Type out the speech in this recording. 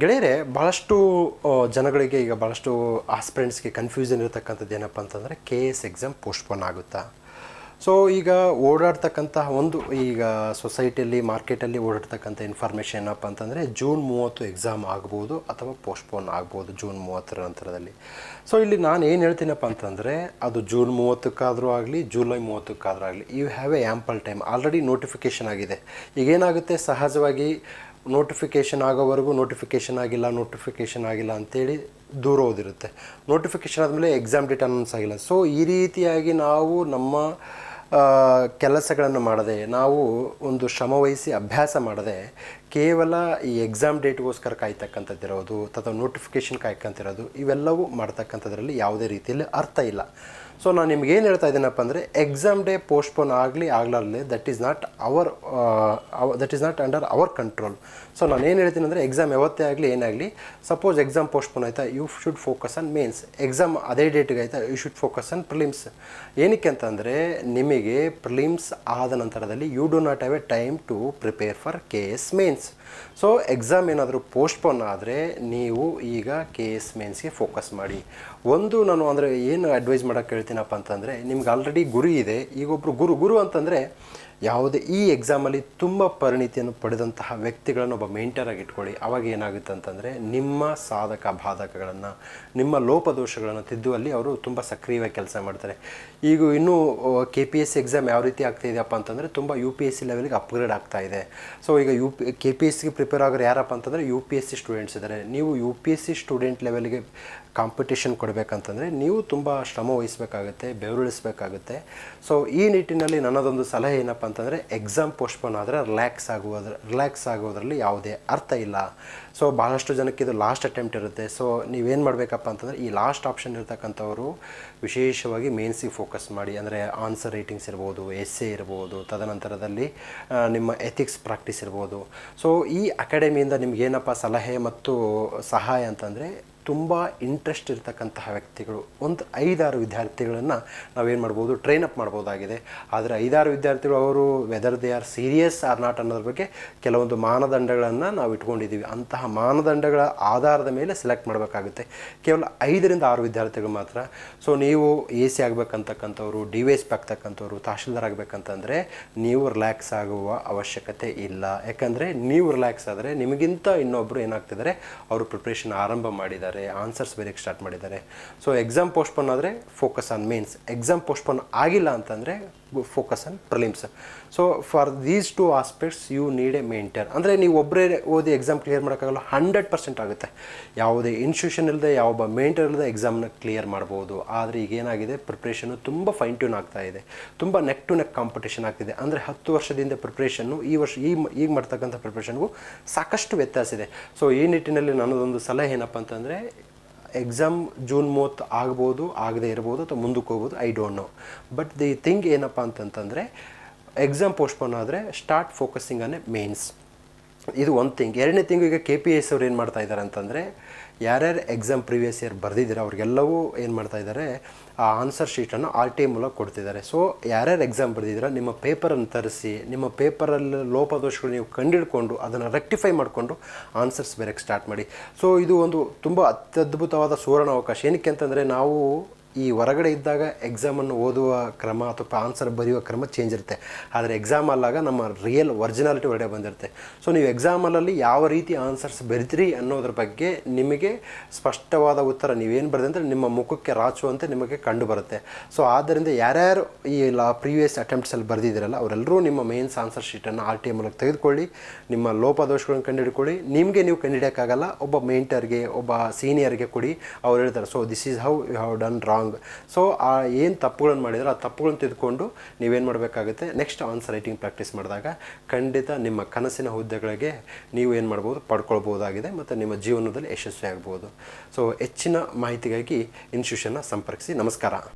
ಗೆಳೆಯರೆ ಭಾಳಷ್ಟು ಜನಗಳಿಗೆ ಈಗ ಭಾಳಷ್ಟು ಆಸ್ಪಿರೆಂಟ್ಸ್ಗೆ ಕನ್ಫ್ಯೂಷನ್ ಇರತಕ್ಕಂಥದ್ದು ಏನಪ್ಪ ಅಂತಂದರೆ ಕೆ ಎಸ್ ಎಕ್ಸಾಮ್ ಪೋಸ್ಟ್ಪೋನ್ ಆಗುತ್ತಾ? ಸೊ ಈಗ ಓಡಾಡ್ತಕ್ಕಂಥ ಒಂದು, ಈಗ ಸೊಸೈಟಿಯಲ್ಲಿ ಮಾರ್ಕೆಟಲ್ಲಿ ಓಡಾಡ್ತಕ್ಕಂಥ ಇನ್ಫಾರ್ಮೇಷನ್ ಏನಪ್ಪ ಅಂತಂದರೆ ಜೂನ್ ಮೂವತ್ತು ಎಕ್ಸಾಮ್ ಆಗ್ಬೋದು ಅಥವಾ ಪೋಸ್ಟ್ಪೋನ್ ಆಗ್ಬೋದು ಜೂನ್ ಮೂವತ್ತರ ನಂತರದಲ್ಲಿ. ಸೊ ಇಲ್ಲಿ ನಾನು ಏನು ಹೇಳ್ತೀನಪ್ಪ ಅಂತಂದರೆ, ಅದು ಜೂನ್ ಮೂವತ್ತಕ್ಕಾದರೂ ಆಗಲಿ ಜುಲೈ ಮೂವತ್ತಕ್ಕಾದರೂ ಆಗಲಿ you have a ample time already notification ಆಗಿದೆ. ಈಗೇನಾಗುತ್ತೆ ಸಹಜವಾಗಿ ನೋಟಿಫಿಕೇಷನ್ ಆಗೋವರೆಗೂ ನೋಟಿಫಿಕೇಷನ್ ಆಗಿಲ್ಲ ನೋಟಿಫಿಕೇಷನ್ ಆಗಿಲ್ಲ ಅಂತೇಳಿ ದೂರ ಓದಿರುತ್ತೆ ನೋಟಿಫಿಕೇಷನ್ ಆದಮೇಲೆ ಎಕ್ಸಾಮ್ ಡೇಟ್ ಅನೌನ್ಸ್ ಆಗಿಲ್ಲ. ಸೊ ಈ ರೀತಿಯಾಗಿ ನಾವು ನಮ್ಮ ಕೆಲಸಗಳನ್ನು ಮಾಡದೆ, ನಾವು ಒಂದು ಶ್ರಮವಹಿಸಿ ಅಭ್ಯಾಸ ಮಾಡದೆ, ಕೇವಲ ಈ ಎಕ್ಸಾಮ್ ಡೇಟ್ಗೋಸ್ಕರ ಕಾಯ್ತಕ್ಕಂಥದ್ದಿರೋದು ಅಥವಾ ನೋಟಿಫಿಕೇಷನ್ ಕಾಯ್ಕೊಂತಿರೋದು ಇವೆಲ್ಲವೂ ಮಾಡ್ತಕ್ಕಂಥದ್ರಲ್ಲಿ ಯಾವುದೇ ರೀತಿಯಲ್ಲಿ ಅರ್ಥ ಇಲ್ಲ. ಸೊ ನಾನು ನಿಮ್ಗೆ ಏನು ಹೇಳ್ತಾ ಇದ್ದೀನಪ್ಪ ಅಂದರೆ ಎಕ್ಸಾಮ್ ಡೇ ಪೋಸ್ಟ್ಪೋನ್ ಆಗಲಿ ಆಗಲಾರಲಿ that is not our that is not under our control so ನಾನು ಏನು ಹೇಳ್ತೀನಿ ಅಂದರೆ ಎಕ್ಸಾಮ್ ಯಾವತ್ತೇ ಆಗಲಿ ಏನಾಗಲಿ ಸಪೋಸ್ ಎಕ್ಸಾಮ್ ಪೋಸ್ಟ್ಪೋನ್ ಆಯಿತಾ you should focus on mains exam ಅದೇ ಡೇಟಿಗೆ ಆಯಿತಾ you should focus on prelims ಏನಕ್ಕೆ ಅಂತಂದರೆ ನಿಮಗೆ ಪ್ರಿಲಿಮ್ಸ್ ಆದ ನಂತರದಲ್ಲಿ you do not have a time to prepare for K S mains so exam ಏನಾದರೂ ಪೋಸ್ಟ್ಪೋನ್ ಆದರೆ, ನೀವು ಈಗ ಕೆ ಎಸ್ ಮೇನ್ಸ್ಗೆ ಫೋಕಸ್ ಮಾಡಿ. ಒಂದು ನಾನು ಅಂದರೆ, ಏನು ಅಡ್ವೈಸ್ ಮಾಡೋಕ್ಕೆ ಹೇಳ್ತೀನಪ್ಪ ಅಂತಂದರೆ ನಿಮ್ಗೆ ಆಲ್ರೆಡಿ ಗುರಿ ಇದೆ ಈಗ ಒಬ್ಬರು ಗುರು ಗುರು ಅಂತಂದರೆ ಯಾವುದೇ ಈ ಎಕ್ಸಾಮಲ್ಲಿ ತುಂಬ ಪರಿಣಿತಿಯನ್ನು ಪಡೆದಂತಹ ವ್ಯಕ್ತಿಗಳನ್ನು ಒಬ್ಬ ಮೇಂಟರಾಗಿ ಇಟ್ಕೊಳ್ಳಿ. ಅವಾಗ ಏನಾಗುತ್ತೆ ಅಂತಂದರೆ ನಿಮ್ಮ ಸಾಧಕ ಬಾಧಕಗಳನ್ನು, ನಿಮ್ಮ ಲೋಪದೋಷಗಳನ್ನು ತಿದ್ದುವಲ್ಲಿ ಅವರು ತುಂಬ ಸಕ್ರಿಯವಾಗಿ ಕೆಲಸ ಮಾಡ್ತಾರೆ. ಈಗ ಇನ್ನೂ ಕೆ ಪಿ ಎಸ್ ಎಕ್ಸಾಮ್ ಯಾವ ರೀತಿ ಆಗ್ತಾ ಇದೆಯಪ್ಪ ಅಂತಂದರೆ ತುಂಬ ಯು ಪಿ ಎಸ್ ಸಿ ಲೆವೆಲ್ಗೆ ಅಪ್ಗ್ರೇಡ್ ಆಗ್ತಾ ಇದೆ. ಸೊ ಈಗ U P K P S ಸಿಗೆ ಪ್ರಿಪೇರ್ ಆಗೋರು ಯಾರಪ್ಪ ಅಂತಂದರೆ U P S C students ಇದ್ದಾರೆ ನೀವು U P S C student ಲೆವೆಲ್ಗೆ ಕಾಂಪಿಟೇಷನ್ ಕೊಡಬೇಕಂತಂದರೆ ನೀವು ತುಂಬ ಶ್ರಮ ವಹಿಸಬೇಕಾಗುತ್ತೆ, ಬೆವರುಳಿಸಬೇಕಾಗುತ್ತೆ. ಸೊ ಈ ನಿಟ್ಟಿನಲ್ಲಿ ನನ್ನದೊಂದು ಸಲಹೆ ಏನಪ್ಪ ಅಂತಂದರೆ ಎಕ್ಸಾಮ್ ಪೋಸ್ಟ್ಪೋನ್ ಆದರೆ ರಿಲ್ಯಾಕ್ಸ್ ಆಗುವುದ್ರ ರಿಲ್ಯಾಕ್ಸ್ ಆಗೋದ್ರಲ್ಲಿ ಯಾವುದೇ ಅರ್ಥ ಇಲ್ಲ. ಸೊ ಭಾಳಷ್ಟು ಜನಕ್ಕೆ ಇದು ಲಾಸ್ಟ್ ಅಟೆಂಪ್ಟ್ ಇರುತ್ತೆ. ಸೊ ನೀವೇನು ಮಾಡಬೇಕಪ್ಪ ಅಂತಂದರೆ ಈ ಲಾಸ್ಟ್ ಆಪ್ಷನ್ ಇರ್ತಕ್ಕಂಥವರು ವಿಶೇಷವಾಗಿ ಮೇನ್ಸಿಗೆ ಫೋಕಸ್ ಮಾಡಿ, ಅಂದರೆ ಆನ್ಸರ್ ರೈಟಿಂಗ್ಸ್ ಇರ್ಬೋದು ಎಸ್ಸೆ ಇರ್ಬೋದು, ತದನಂತರದಲ್ಲಿ ನಿಮ್ಮ ಎಥಿಕ್ಸ್ ಪ್ರಾಕ್ಟೀಸ್ ಇರ್ಬೋದು. ಸೊ ಈ ಅಕಾಡೆಮಿಯಿಂದ ನಿಮ್ಗೇನಪ್ಪ ಸಲಹೆ ಮತ್ತು ಸಹಾಯ ಅಂತಂದರೆ ತುಂಬ ಇಂಟ್ರೆಸ್ಟ್ ಇರ್ತಕ್ಕಂತಹ ವ್ಯಕ್ತಿಗಳು. ಒಂದು ಐದಾರು ವಿದ್ಯಾರ್ಥಿಗಳನ್ನು ನಾವೇನು ಮಾಡ್ಬೋದು ಟ್ರೈನ್ ಅಪ್ ಮಾಡ್ಬೋದಾಗಿದೆ. ಆದರೆ ಐದಾರು ವಿದ್ಯಾರ್ಥಿಗಳು ಅವರು whether they are serious or not ಅನ್ನೋದ್ರ ಬಗ್ಗೆ ಕೆಲವೊಂದು ಮಾನದಂಡಗಳನ್ನು ನಾವು ಇಟ್ಕೊಂಡಿದ್ದೀವಿ ಅಂತಹ ಮಾನದಂಡಗಳ ಆಧಾರದ ಮೇಲೆ ಸೆಲೆಕ್ಟ್ ಮಾಡಬೇಕಾಗುತ್ತೆ. ಕೇವಲ ಐದರಿಂದ ಆರು ವಿದ್ಯಾರ್ಥಿಗಳು ಮಾತ್ರ. ಸೊ ನೀವು ಎ ಸಿ ಆಗಬೇಕಂತಕ್ಕಂಥವ್ರು ಡಿ ವಿ ಎಸ್ ಪಿ ಆಗ್ತಕ್ಕಂಥವ್ರು, ತಹಶೀಲ್ದಾರ್ ಆಗಬೇಕಂತಂದರೆ ನೀವು ರಿಲ್ಯಾಕ್ಸ್ ಆಗುವ ಅವಶ್ಯಕತೆ ಇಲ್ಲ. ಯಾಕಂದರೆ ನೀವು ರಿಲ್ಯಾಕ್ಸ್ ಆದರೆ ನಿಮಗಿಂತ ಇನ್ನೊಬ್ಬರು ಏನಾಗ್ತಿದ್ದಾರೆ ಅವರು ಪ್ರಿಪ್ರೇಷನ್ ಆರಂಭ ಮಾಡಿದ್ದಾರೆ. ಆನ್ಸರ್ಸ್ ಬರೆಯೋಕ್ಕೆ ಸ್ಟಾರ್ಟ್ ಮಾಡಿದ್ದಾರೆ. ಸೊ ಎಕ್ಸಾಮ್ ಪೋಸ್ಟ್ಪೋನ್ ಆದರೆ focus on mains exam postpone ಆಗಿಲ್ಲ ಅಂತಂದರೆ focus on prelims so for these two aspects you need a maintain ಅಂದರೆ ನೀವು ಒಬ್ಬರೇ ಓದಿ ಎಕ್ಸಾಮ್ ಕ್ಲಿಯರ್ ಮಾಡೋಕ್ಕಾಗಲ್ಲ ಹಂಡ್ರೆಡ್ ಪರ್ಸೆಂಟ್ ಆಗುತ್ತೆ. ಯಾವುದೇ ಇನ್ಸ್ಟಿಟ್ಯೂಷನ್ ಇಲ್ಲದೆ ಯಾವೊಬ್ಬ ಮೇಂಟರ್ ಇಲ್ಲದೆ ಎಕ್ಸಾಮ್ನ ಕ್ಲಿಯರ್ ಮಾಡ್ಬೋದು. ಆದರೆ ಈಗ ಏನಾಗಿದೆ ಪ್ರಿಪ್ರೇಷನ್ನು ತುಂಬ ಫೈನ್ ಟ್ಯೂನ್ ಆಗ್ತಾ ಇದೆ. ತುಂಬ ನೆಕ್ ಟು ನೆಕ್ ಕಾಂಪಿಟೇಷನ್ ಆಗ್ತಿದೆ. ಅಂದರೆ ಹತ್ತು ವರ್ಷದಿಂದ ಪ್ರಿಪ್ರೇಷನ್ನು ಈ ವರ್ಷ, ಈ ಈಗ ಮಾಡ್ತಕ್ಕಂಥ ಪ್ರಿಪ್ರೇಷನ್ಗೂ ಸಾಕಷ್ಟು ವ್ಯತ್ಯಾಸ ಇದೆ. ಸೊ ಈ ನಿಟ್ಟಿನಲ್ಲಿ ನನ್ನದೊಂದು ಸಲಹೆ ಏನಪ್ಪ ಅಂತಂದರೆ ಎಕ್ಸಾಮ್ ಜೂನ್ ಮೂವತ್ತು ಆಗ್ಬೋದು, ಆಗದೆ ಇರ್ಬೋದು ಅಥವಾ ಮುಂದಕ್ಕೆ ಹೋಗ್ಬೋದು I don't know but the thing ಏನಪ್ಪ ಅಂತಂತಂದರೆ ಎಕ್ಸಾಮ್ ಪೋಸ್ಟ್ಪೋನ್ ಆದರೆ start focusing on a mains ಇದು ಒಂದು ಥಿಂಗ್ ಎರಡನೇ ತಿಂಗ್ ಈಗ ಕೆ ಪಿ ಎಸ್ ಅವ್ರು ಏನು ಮಾಡ್ತಾ ಇದ್ದಾರೆ ಅಂತಂದರೆ ಯಾರ್ಯಾರು ಎಕ್ಸಾಮ್ ಪ್ರೀವಿಯಸ್ ಇಯರ್ ಬರೆದಿದ್ದೀರ, ಅವ್ರಿಗೆಲ್ಲವೂ ಏನು ಮಾಡ್ತಾ ಇದ್ದಾರೆ, ಆ ಆನ್ಸರ್ ಶೀಟನ್ನು ಆರ್ ಟಿ ಮೂಲಕ ಕೊಡ್ತಿದ್ದಾರೆ. ಸೊ ಯಾರ್ಯಾರು ಎಕ್ಸಾಮ್ ಬರೆದಿದ್ದೀರ, ನಿಮ್ಮ ಪೇಪರನ್ನು ತರಿಸಿ, ನಿಮ್ಮ ಪೇಪರಲ್ಲಿ ಲೋಪದೋಷಗಳು ನೀವು ಕಂಡಿಡ್ಕೊಂಡು ಅದನ್ನು ರೆಕ್ಟಿಫೈ ಮಾಡಿಕೊಂಡು ಆನ್ಸರ್ಸ್ ಬೇರೆಗೆ ಸ್ಟಾರ್ಟ್ ಮಾಡಿ. ಸೊ ಇದು ಒಂದು ತುಂಬ ಅತ್ಯದ್ಭುತವಾದ ಸುವರ್ಣ ಅವಕಾಶ ಏನಕ್ಕೆ ಅಂತಂದರೆ, ನಾವು ಈ ಹೊರಗಡೆ ಇದ್ದಾಗ ಎಕ್ಸಾಮನ್ನು ಓದುವ ಕ್ರಮ ಅಥವಾ ಆನ್ಸರ್ ಬರೆಯುವ ಕ್ರಮ ಚೇಂಜ್ ಇರುತ್ತೆ. ಆದರೆ ಎಕ್ಸಾಮ್ ಅಲ್ಲಾಗ ನಮ್ಮ ರಿಯಲ್ ಒರಿಜಿನಾಲಿಟಿ ಹೊರಗಡೆ ಬಂದಿರುತ್ತೆ. ಸೊ ನೀವು ಎಕ್ಸಾಮಲ್ಲಿ ಯಾವ ರೀತಿ ಆನ್ಸರ್ಸ್ ಬರಿತೀರಿ ಅನ್ನೋದ್ರ ಬಗ್ಗೆ ನಿಮಗೆ ಸ್ಪಷ್ಟವಾದ ಉತ್ತರ ನೀವೇನು ಅಂದರೆ ನಿಮ್ಮ ಮುಖಕ್ಕೆ ರಾಚುವಂತೆ ನಿಮಗೆ ಕಂಡು ಬರುತ್ತೆ ಸೊ ಆದ್ದರಿಂದ ಯಾರ್ಯಾರು ಈ ಲಾ ಪ್ರೀವಿಯಸ್ ಅಟೆಂಪ್ಟ್ಸಲ್ಲಿ ಬರೆದಿದ್ದೀರಲ್ಲ, ಅವರೆಲ್ಲರೂ ನಿಮ್ಮ ಮೇನ್ಸ್ ಆನ್ಸರ್ ಶೀಟನ್ನು ಆರ್ ಟಿ ಮೂಲಕ ತೆಗೆದುಕೊಳ್ಳಿ. ನಿಮ್ಮ ಲೋಪದೋಷಗಳನ್ನು ಕಂಡುಹಿಡ್ಕೊಳ್ಳಿ. ನಿಮಗೆ ನೀವು ಕಂಡುಹಿಡಿಯೋಕ್ಕಾಗಲ್ಲ, ಒಬ್ಬ ಮೇಂಟರ್ಗೆ ಒಬ್ಬ ಸೀನಿಯರ್ಗೆ ಕೊಡಿ. ಅವ್ರು ಹೇಳ್ತಾರೆ so this is how you have done wrong so ಆ ಏನು ತಪ್ಪುಗಳನ್ನು ಮಾಡಿದ್ರೆ ಆ ತಪ್ಪುಗಳನ್ನು ತಿದ್ಕೊಂಡು ನೀವೇನು ಮಾಡಬೇಕಾಗುತ್ತೆ? ನೆಕ್ಸ್ಟ್ ಆನ್ಸರ್ ರೈಟಿಂಗ್ ಪ್ರಾಕ್ಟೀಸ್ ಮಾಡಿದಾಗ ಖಂಡಿತ ನಿಮ್ಮ ಕನಸಿನ ಹುದ್ದೆಗಳಿಗೆ ನೀವು ಏನು ಮಾಡ್ಬೋದು? ಪಡ್ಕೊಳ್ಬೋದಾಗಿದೆ ಮತ್ತು ನಿಮ್ಮ ಜೀವನದಲ್ಲಿ ಯಶಸ್ವಿ ಆಗ್ಬೋದು ಸೊ ಹೆಚ್ಚಿನ ಮಾಹಿತಿಗಾಗಿ ಇನ್ಸ್ಟಿಟ್ಯೂಷನ್ನ ಸಂಪರ್ಕಿಸಿ. ನಮಸ್ಕಾರ.